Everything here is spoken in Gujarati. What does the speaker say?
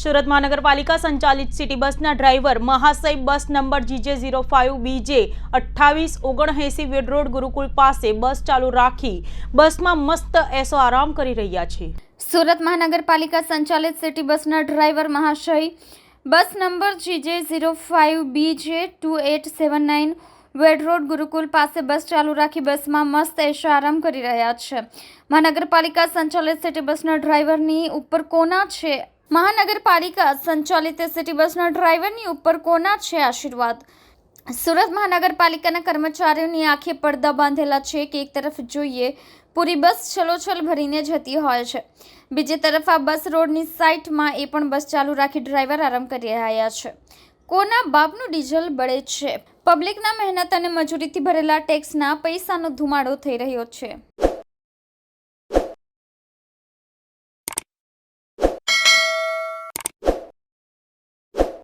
સુરત મહાનગરપાલિકા સંચાલિત સિટી બસના driver મહાશય bus number GJ zero five BJ અઠ્ઠાવીસ ઓગણએંસી વેડરોડ ગુરુકુલ પાસે બસ ચાલુ રાખી બસમાં મસ્ત એસો આરામ કરી રહ્યા છે. સુરત મહાનગરપાલિકા સંચાલિત સિટી બસના driver મહાશય bus number GJ zero five BJ two eight seven nine Ved road Gurukul પાસે બસ ચાલુ રાખી બસમાં મસ્ત એશો આરામ કરી રહ્યા છે. મહાનગરપાલિકા સંચાલિત સિટી બસના ડ્રાઈવરની ઉપર કોના છે મહાનગરપાલિકા સંચાલિત સિટી બસના ડ્રાઈવરની ઉપર કોના છે આશીર્વાદ? સુરત મહાનગરપાલિકાના કર્મચારીઓની આંખે પડદા બાંધેલા છે કે એક તરફ જોઈએ, પૂરી બસ છલોછલ ભરીને જતી હોય છે. બીજી તરફ આ બસ રોડની સાઇટમાં એ પણ બસ ચાલુ રાખી ડ્રાઈવર આરામ કરી રહ્યા છે. કોના બાપનું ડીઝલ બળે છે? પબ્લિકના મહેનત અને મજૂરીથી ભરેલા ટેક્સના પૈસાનો ધુમાડો થઈ રહ્યો છે.